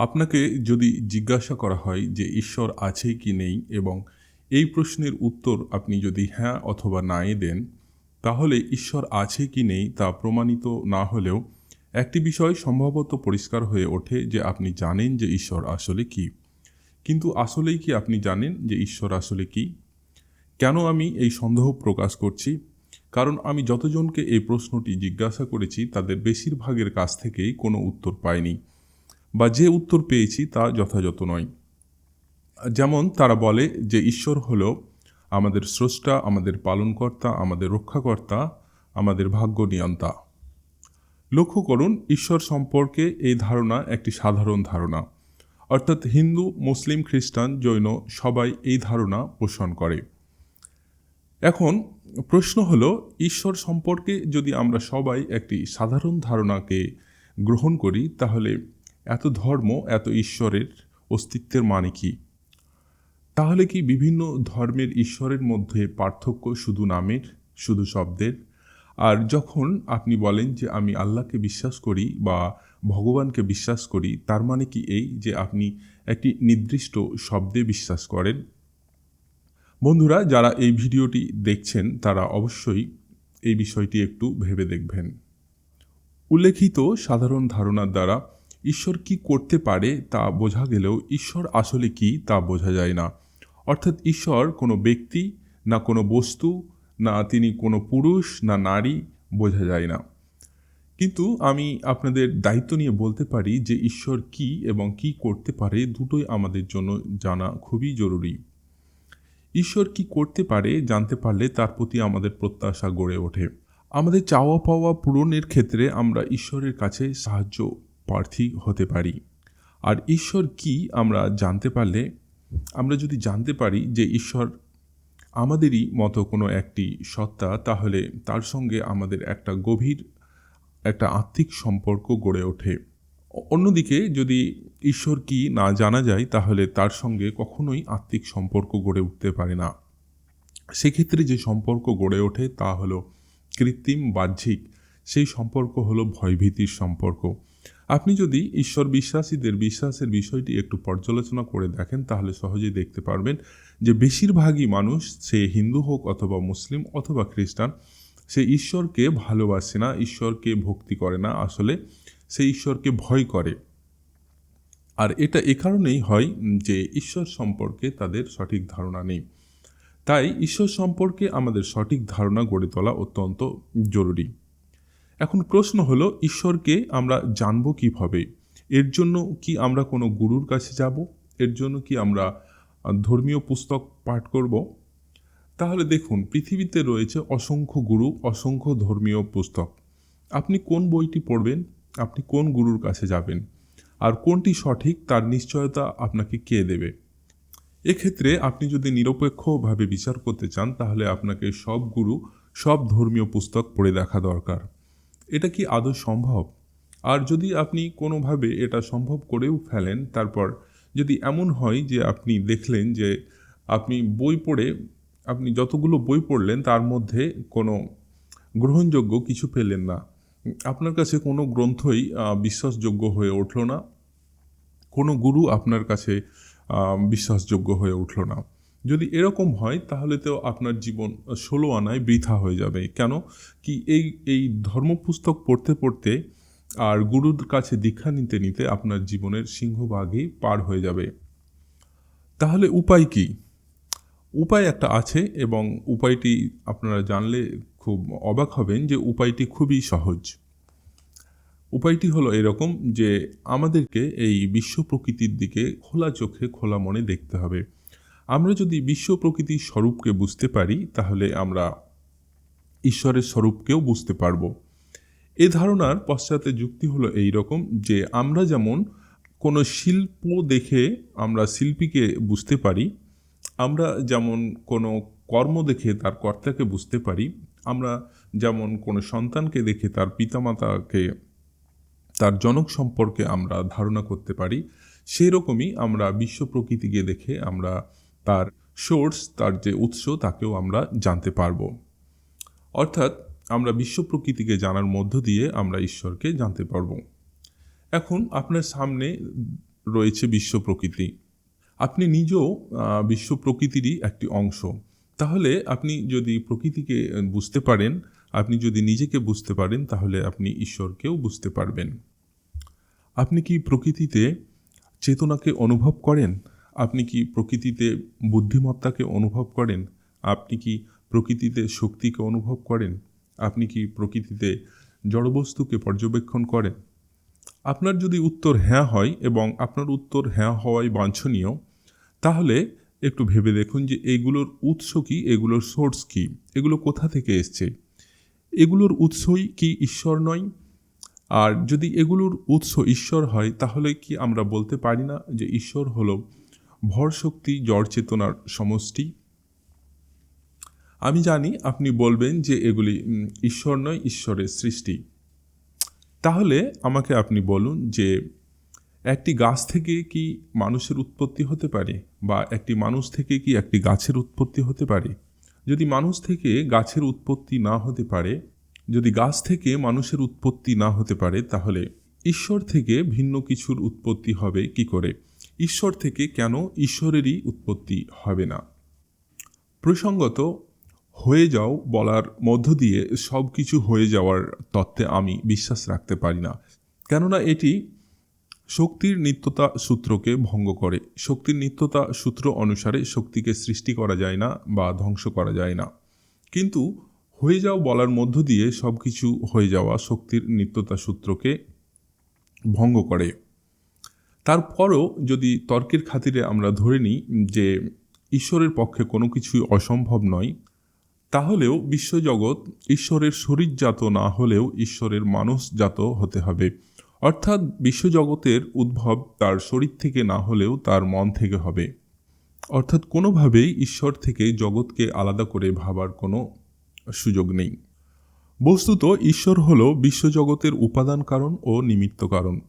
আপনাকে যদি জিজ্ঞাসা করা হয় যে ঈশ্বর আছে কি নেই এবং এই প্রশ্নের উত্তর আপনি যদি হ্যাঁ অথবা নাই দেন, তাহলে ঈশ্বর আছে কি নেই তা প্রমাণিত না হলেও একটি বিষয় সম্ভবত পরিষ্কার হয়ে ওঠে যে আপনি জানেন যে ঈশ্বর আসলে কি। কিন্তু আসলেই কি আপনি জানেন যে ঈশ্বর আসলে কি? কেন আমি এই সন্দেহ প্রকাশ করছি? কারণ আমি যতজনকে এই প্রশ্নটি জিজ্ঞাসা করেছি, তাদের বেশিরভাগের কাছ থেকেই কোনো উত্তর পাইনি। বা যে উত্তর পেয়েছি তা যথাযথ নয়। যেমন তারা বলে যে ঈশ্বর হলো আমাদের স্রষ্টা, আমাদের পালনকর্তা, আমাদের রক্ষাকর্তা, আমাদের ভাগ্য নিয়ন্তা লক্ষ্য করুন, ঈশ্বর সম্পর্কে এই ধারণা একটি সাধারণ ধারণা। অর্থাৎ হিন্দু, মুসলিম, খ্রিস্টান, জৈন সবাই এই ধারণা পোষণ করে। এখন প্রশ্ন হলো, ঈশ্বর সম্পর্কে যদি আমরা সবাই একটি সাধারণ ধারণাকে গ্রহণ করি, তাহলে এত ধর্ম, এত ঈশ্বরের অস্তিত্বের মানে কি? তাহলে কি বিভিন্ন ধর্মের ঈশ্বরের মধ্যে পার্থক্য শুধু নামের, শুধু শব্দের? আর যখন আপনি বলেন যে আমি আল্লাহকে বিশ্বাস করি বা ভগবানকে বিশ্বাস করি, তার মানে কি এই যে আপনি একটি নির্দিষ্ট শব্দে বিশ্বাস করেন? বন্ধুরা, যারা এই ভিডিওটি দেখছেন, তারা অবশ্যই এই বিষয়টি একটু ভেবে দেখবেন। উল্লেখিত সাধারণ ধারণার দ্বারা ঈশ্বর কি করতে পারে তা বোঝা গেলেও ঈশ্বর আসলে কি তা বোঝা যায় না। অর্থাৎ ঈশ্বর কোনো ব্যক্তি, না কোনো বস্তু, না তিনি কোনো পুরুষ, না নারী বোঝা যায় না। কিন্তু আমি আপনাদের দায়িত্ব নিয়ে বলতে পারি যে ঈশ্বর কি এবং কি করতে পারে দুটোই আমাদের জন্য জানা খুবই জরুরি। ঈশ্বর কি করতে পারে জানতে পারলে তার প্রতি আমাদের প্রত্যাশা গড়ে ওঠে। আমাদের চাওয়া পাওয়া পূরণের ক্ষেত্রে আমরা ঈশ্বরের কাছে সাহায্য প্রার্থী হতে পারি। আর ঈশ্বর কি আমরা জানতে পারলে, আমরা যদি জানতে পারি যে ঈশ্বর আমাদেরই মতো কোনো একটি সত্তা, তাহলে তার সঙ্গে আমাদের একটা গভীর, একটা আত্মিক সম্পর্ক গড়ে ওঠে। অন্যদিকে যদি ঈশ্বর কি না জানা যায়, তাহলে তার সঙ্গে কখনোই আত্মিক সম্পর্ক গড়ে উঠতে পারে না। সেক্ষেত্রে যে সম্পর্ক গড়ে ওঠে তা হলো কৃত্রিম বাহ্যিক। সেই সম্পর্ক হলো ভয়ভীতির সম্পর্ক। আপনি যদি ঈশ্বর বিশ্বাসীদের বিশ্বাসের বিষয়টি একটু পর্যালোচনা করে দেখেন, তাহলে সহজেই দেখতে পারবেন যে বেশিরভাগই মানুষ, সে হিন্দু হোক অথবা মুসলিম অথবা খ্রিস্টান, সে ঈশ্বরকে ভালোবাসে না, ঈশ্বরকে ভক্তি করে না, আসলে সে ঈশ্বরকে ভয় করে। আর এটা এ কারণেই হয় যে ঈশ্বর সম্পর্কে তাদের সঠিক ধারণা নেই। তাই ঈশ্বর সম্পর্কে আমাদের সঠিক ধারণা গড়ে তোলা অত্যন্ত জরুরি। এখন প্রশ্ন হলো, ঈশ্বরকে আমরা জানব কীভাবে? এর জন্য কি আমরা কোনো গুরুর কাছে যাব? এর জন্য কি আমরা ধর্মীয় পুস্তক পাঠ করব? তাহলে দেখুন, পৃথিবীতে রয়েছে অসংখ্য গুরু, অসংখ্য ধর্মীয় পুস্তক। আপনি কোন বইটি পড়বেন? আপনি কোন গুরুর কাছে যাবেন? আর কোনটি সঠিক তার নিশ্চয়তা আপনাকে কে দেবে? এক্ষেত্রে আপনি যদি নিরপেক্ষভাবে বিচার করতে চান, তাহলে আপনাকে সব গুরু, সব ধর্মীয় পুস্তক পড়ে দেখা দরকার। এটা কি আদৌ সম্ভব? আর যদি আপনি কোনোভাবে এটা সম্ভব করেও ফেলেন, তারপর যদি এমন হয় যে আপনি দেখলেন যে আপনি বই পড়ে, আপনি যতগুলো বই পড়লেন, তার মধ্যে কোনো গ্রহণযোগ্য কিছু পেলেন না। আপনার কাছে কোনো গ্রন্থই বিশ্বাসযোগ্য হয়ে উঠল না। কোনো গুরু আপনার কাছে বিশ্বাসযোগ্য হয়ে উঠল না। যদি এরকম হয়, তাহলে তো আপনার জীবন ষোলো আনায় বৃথা হয়ে যাবে। কেন? কি এই এই ধর্মপুস্তক পড়তে পড়তে আর গুরুর কাছে দীক্ষা নিতে নিতে আপনার জীবনের সিংহভাগই পার হয়ে যাবে। তাহলে উপায় কি? উপায় একটা আছে এবং উপায়টি আপনারা জানলে খুব অবাক হবেন যে উপায়টি খুবই সহজ। উপায়টি হলো এরকম যে আমাদেরকে এই বিশ্ব প্রকৃতির দিকে খোলা চোখে খোলা মনে দেখতে হবে। আমরা যদি বিশ্ব প্রকৃতির স্বরূপকে বুঝতে পারি, তাহলে আমরা ঈশ্বরের স্বরূপকেও বুঝতে পারব। এ ধারণার পশ্চাতে যুক্তি হলো এই রকম যে, আমরা যেমন কোনো শিল্প দেখে আমরা শিল্পীকে বুঝতে পারি, আমরা যেমন কোনো কর্ম দেখে তার কর্তাকে বুঝতে পারি, আমরা যেমন কোনো সন্তানকে দেখে তার পিতামাতাকে, তার জনক সম্পর্কে আমরা ধারণা করতে পারি সেই রকমই আমরা বিশ্ব প্রকৃতিকে দেখে আমরা তার সোর্স, তার যে উৎস, তাকেও আমরা জানতে পারব। অর্থাৎ আমরা বিশ্ব প্রকৃতিকে জানার মধ্য দিয়ে আমরা ঈশ্বরকে জানতে পারব। এখন আপনার সামনে রয়েছে বিশ্ব প্রকৃতি। আপনি নিজেও বিশ্ব প্রকৃতিরই একটি অংশ। তাহলে আপনি যদি প্রকৃতিকে বুঝতে পারেন, আপনি যদি নিজেকে বুঝতে পারেন, তাহলে আপনি ঈশ্বরকেও বুঝতে পারবেন। আপনি কি প্রকৃতিতে চেতনাকে অনুভব করেন? আপনি কি প্রকৃতিতে বুদ্ধিমত্তাকে অনুভব করেন? আপনি কি প্রকৃতিতে শক্তিকে অনুভব করেন? আপনি কি প্রকৃতিতে জড়বস্তুকে পর্যবেক্ষণ করেন? আপনার যদি উত্তর হ্যাঁ হয় এবং আপনার উত্তর হ্যাঁ হওয়াই বাঞ্ছনীয়, তাহলে একটু ভেবে দেখুন যে এগুলোর উৎস কি, এগুলোর সোর্স কি, এগুলো কোথা থেকে এসছে? এগুলোর উৎসই কি ঈশ্বর নয়? আর যদি এগুলোর উৎস ঈশ্বর হয়, তাহলে কি আমরা বলতে পারি না যে ঈশ্বর হলো ভর শক্তি জড় চেতনার সমষ্টি। আমি জানি আপনি বলবেন যে এগুলি ঈশ্বর নয়, ঈশ্বরের সৃষ্টি। তাহলে আমাকে আপনি বলুন যে একটি গাছ থেকে কি মানুষের উৎপত্তি হতে পারে বা একটি মানুষ থেকে কি একটি গাছের উৎপত্তি হতে পারে? যদি মানুষ থেকে গাছের উৎপত্তি না হতে পারে, যদি গাছ থেকে মানুষের উৎপত্তি না হতে পারে, তাহলে ঈশ্বর থেকে ভিন্ন কিছুর উৎপত্তি হবে কি করে? ঈশ্বর থেকে কেন ঈশ্বরেরই উৎপত্তি হবে না? প্রসঙ্গত, হয়ে যাও বলার মধ্য দিয়ে সব কিছু হয়ে যাওয়ার তত্ত্বে আমি বিশ্বাস রাখতে পারি না। কেননা এটি শক্তির নিত্যতা সূত্রকে ভঙ্গ করে। শক্তির নিত্যতা সূত্র অনুসারে শক্তিকে সৃষ্টি করা যায় না বা ধ্বংস করা যায় না। কিন্তু হয়ে যাও বলার মধ্য দিয়ে সব কিছু হয়ে যাওয়া শক্তির নিত্যতা সূত্রকে ভঙ্গ করে। তারপরও যদি তর্কের খাতিরে আমরা ধরে নিই যে ঈশ্বরের পক্ষে কোনো কিছুই অসম্ভব নয়, তাহলেও বিশ্বজগৎ ঈশ্বরের শরীরজাত না হলেও ঈশ্বরের মানুষজাত হতে হবে। অর্থাৎ বিশ্বজগতের উদ্ভব তার শরীর থেকে না হলেও তার মন থেকে হবে। অর্থাৎ কোনোভাবেই ঈশ্বর থেকে জগৎকে আলাদা করে ভাবার কোনো সুযোগ নেই। বস্তুত ঈশ্বর হল বিশ্বজগতের উপাদান কারণ ও নিমিত্ত কারণ।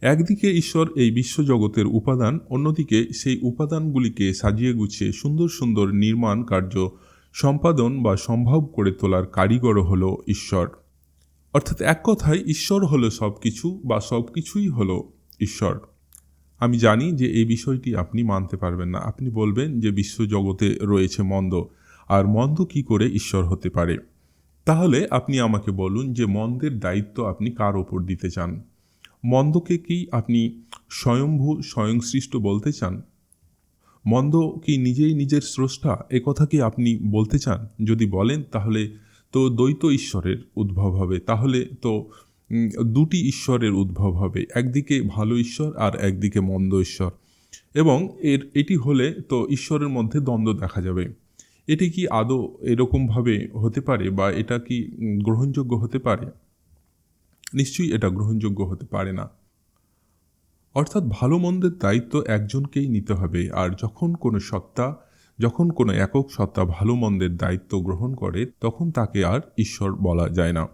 একদিকে ঈশ্বর এই বিশ্বজগতের উপাদান, অন্যদিকে সেই উপাদানগুলিকে সাজিয়ে গুছিয়ে সুন্দর সুন্দর নির্মাণ কার্য, সম্পাদন বা সম্ভব করে তোলার কারিগর হল ঈশ্বর। অর্থাৎ এক কথায় ঈশ্বর হলো সব কিছু বা সব কিছুই হলো ঈশ্বর। আমি জানি যে এই বিষয়টি আপনি মানতে পারবেন না। আপনি বলবেন যে বিশ্বজগতে রয়েছে মন্দ, আর মন্দ কি করে ঈশ্বর হতে পারে? তাহলে আপনি আমাকে বলুন যে মন্দের দায়িত্ব আপনি কার ওপর দিতে চান? মন্দকে কি আপনি স্বয়ংভূ স্বয়ংসৃষ্ট বলতে চান? মন্দ কি নিজেই নিজের স্রষ্টা? কথা কি আপনি বলতে চান? যদি বলেন, তাহলে তো দ্বৈত ঈশ্বরের উদ্ভব হবে। তাহলে তো দুটি ঈশ্বরের উদ্ভব হবে। একদিকে ভালো ঈশ্বর আর একদিকে মন্দ ঈশ্বর। এবং এর, এটি হলে তো ঈশ্বরের মধ্যে দ্বন্দ্ব দেখা যাবে। এটি কি আদৌ এরকমভাবে হতে পারে বা এটা কি গ্রহণযোগ্য হতে পারে? নিশ্চয়ই এটা গ্রহণযোগ্য হতে পারে না। অর্থাৎ ভালো মন্দের দায়িত্ব একজনকেই নিতে হবে, আর যখন কোনো সত্তা, যখন কোনো একক সত্তা ভালো মন্দের দায়িত্ব গ্রহণ করে, তখন তাকে আর ঈশ্বর বলা যায় না।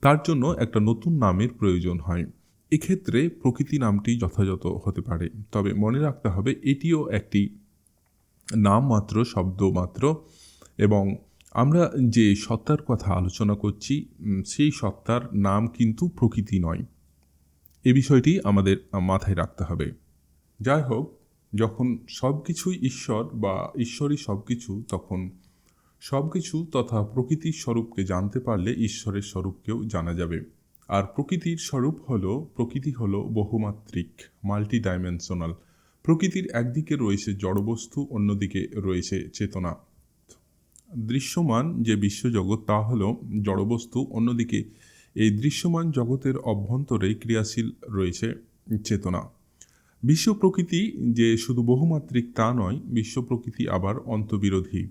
তার জন্য একটা নতুন নামের প্রয়োজন হয়। এক্ষেত্রে প্রকৃতি নামটি যথাযথ হতে পারে। তবে মনে রাখতে হবে, এটিও একটি নাম মাত্র শব্দ মাত্র এবং আমরা যে সত্তার কথা আলোচনা করছি সেই সত্তার নাম কিন্তু প্রকৃতি নয়। এ বিষয়টি আমাদের মাথায় রাখতে হবে। যাই হোক, যখন সব কিছুই ঈশ্বর বা ঈশ্বরই সব কিছু তখন সব কিছু তথা প্রকৃতির স্বরূপকে জানতে পারলে ঈশ্বরের স্বরূপকেও জানা যাবে। আর প্রকৃতির স্বরূপ হলো, প্রকৃতি হলো বহুমাত্রিক মাল্টি ডাইমেনশনাল প্রকৃতির একদিকে রয়েছে জড়বস্তু, অন্যদিকে রয়েছে চেতনা। দৃশ্যমান যে বিশ্বজগৎ, তা হলো জড়বস্তু। অন্যদিকে, এই দৃশ্যমান জগতের অভ্যন্তরে ক্রিয়াশীল রয়েছে চেতনা। বিশ্ব প্রকৃতি যে শুধু বহুমাত্রিক তা নয়, বিশ্ব প্রকৃতি আবার অন্তবিরোধী।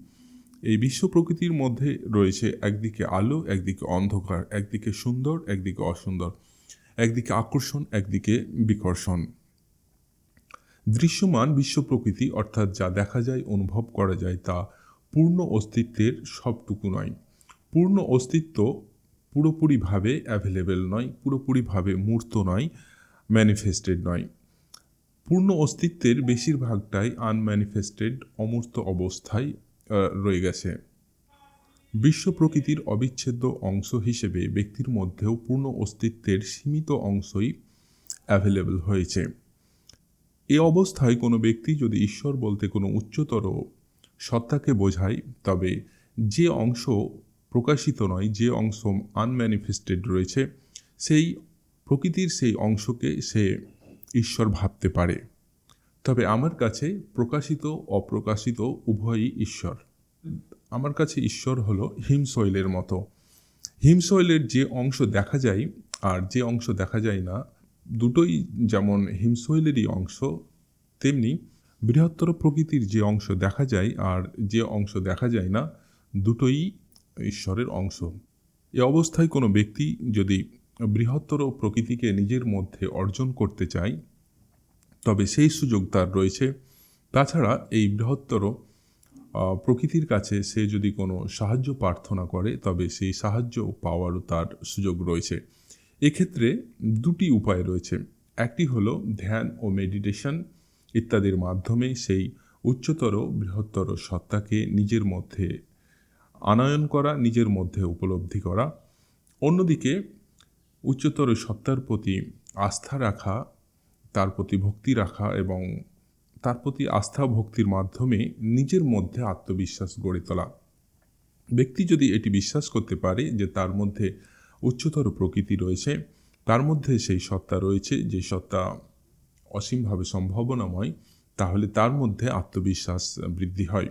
এই বিশ্ব প্রকৃতির মধ্যে রয়েছে একদিকে আলো, একদিকে অন্ধকার, একদিকে সুন্দর, একদিকে অসুন্দর, একদিকে আকর্ষণ, একদিকে বিকর্ষণ। দৃশ্যমান বিশ্ব প্রকৃতি অর্থাৎ যা দেখা যায়, অনুভব করা যায়, তা পূর্ণ অস্তিত্বের সবটুকু নয়। পূর্ণ অস্তিত্ব পুরোপুরিভাবে অ্যাভেলেবেল নয়, পুরোপুরিভাবে মূর্ত নয় ম্যানিফেস্টেড নয়। পূর্ণ অস্তিত্বের বেশিরভাগটাই আনম্যানিফেস্টেড অমূর্ত অবস্থায় রয়ে গেছে। বিশ্ব প্রকৃতির অবিচ্ছেদ্য অংশ হিসেবে ব্যক্তির মধ্যেও পূর্ণ অস্তিত্বের সীমিত অংশই অ্যাভেলেবল হয়েছে। এ অবস্থায় কোনো ব্যক্তি যদি ঈশ্বর বলতে কোনো উচ্চতর সত্তাকে বোঝায়, তবে যে অংশ প্রকাশিত নয়, যে অংশ আনম্যানিফেস্টেড রয়েছে, সেই প্রকৃতির সেই অংশকে সে ঈশ্বর ভাবতে পারে। তবে আমার কাছে প্রকাশিত, অপ্রকাশিত উভয়ই ঈশ্বর। আমার কাছে ঈশ্বর হলো হিমশৈলের মতো। হিমশৈলের যে অংশ দেখা যায়, আর যে অংশ দেখা যায় না, দুটোই যেমন হিমশৈলেরই অংশ, তেমনি বৃহত্তর প্রকৃতির যে অংশ দেখা যায় আর যে অংশ দেখা যায় না, দুটোই ঈশ্বরের অংশ। এ অবস্থায় কোনো ব্যক্তি যদি বৃহত্তর প্রকৃতিকে নিজের মধ্যে অর্জন করতে চায়, তবে সেই সুযোগ তার রয়েছে। তাছাড়া এই বৃহত্তর প্রকৃতির কাছে সে যদি কোনো সাহায্য প্রার্থনা করে, তবে সেই সাহায্য পাওয়ারও তার সুযোগ রয়েছে। এক্ষেত্রে দুটি উপায় রয়েছে। একটি হলো ধ্যান ও মেডিটেশন ইত্যাদির মাধ্যমে সেই উচ্চতর বৃহত্তর সত্তাকে নিজের মধ্যে আনয়ন করা, নিজের মধ্যে উপলব্ধি করা। অন্যদিকে উচ্চতর সত্তার প্রতি আস্থা রাখা, তার প্রতি ভক্তি রাখা এবং তার প্রতি আস্থা ভক্তির মাধ্যমে নিজের মধ্যে আত্মবিশ্বাস গড়ে তোলা। ব্যক্তি যদি এটি বিশ্বাস করতে পারে যে তার মধ্যে উচ্চতর প্রকৃতি রয়েছে, তার মধ্যে সেই সত্তা রয়েছে, যে সত্তা অসীমভাবে সম্ভাবনাময়, তাহলে তার মধ্যে আত্মবিশ্বাস বৃদ্ধি হয়।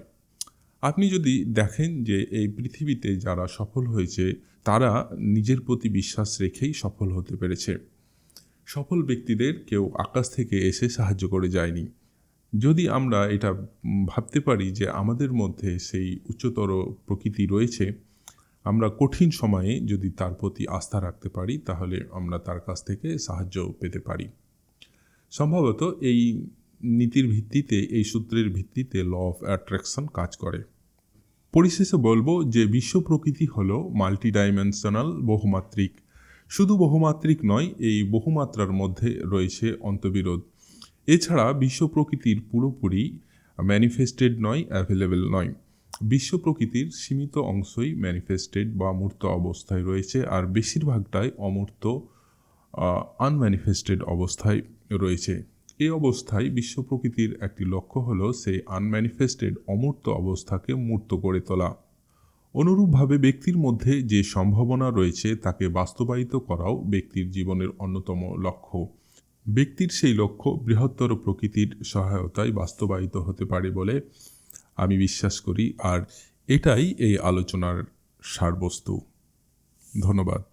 আপনি যদি দেখেন যে এই পৃথিবীতে যারা সফল হয়েছে, তারা নিজের প্রতি বিশ্বাস রেখেই সফল হতে পেরেছে। সফল ব্যক্তিদের কেউ আকাশ থেকে এসে সাহায্য করে যায়নি। যদি আমরা এটা ভাবতে পারি যে আমাদের মধ্যে সেই উচ্চতর প্রকৃতি রয়েছে, আমরা কঠিন সময়ে যদি তার প্রতি আস্থা রাখতে পারি, তাহলে আমরা তার কাছ থেকে সাহায্য পেতে পারি। সম্ভবত এই নীতির ভিত্তিতে, এই সূত্রের ভিত্তিতে ল অফ অ্যাট্রাকশন কাজ করে। পরিশেষে বলব যে বিশ্ব প্রকৃতি হলো মাল্টি ডাইমেনশনাল বহুমাত্রিক। শুধু বহুমাত্রিক নয়, এই বহুমাত্রার মধ্যে রয়েছে অন্তবিরোধ। এছাড়া বিশ্ব প্রকৃতির পুরোপুরি ম্যানিফেস্টেড নয়, অ্যাভেলেবেল নয়। বিশ্ব প্রকৃতির সীমিত অংশই ম্যানিফেস্টেড বা মূর্ত অবস্থায় রয়েছে, আর বেশিরভাগটাই অমূর্ত আনম্যানিফেস্টেড অবস্থায়। রয়েছে। এই অবস্থায় বিশ্ব প্রকৃতির একটি লক্ষ্য হলো সেই আনম্যানিফেস্টেড অমূর্ত অবস্থাকে মূর্ত করে তোলা। অনুরূপভাবে ব্যক্তির মধ্যে যে সম্ভাবনা রয়েছে তাকে বাস্তবায়িত করাও ব্যক্তির জীবনের অন্যতম লক্ষ্য। ব্যক্তির সেই লক্ষ্য বৃহত্তর প্রকৃতির সহায়তায় বাস্তবায়িত হতে পারে বলে আমি বিশ্বাস করি, আর এটাই এই আলোচনার সারবস্তু। ধন্যবাদ।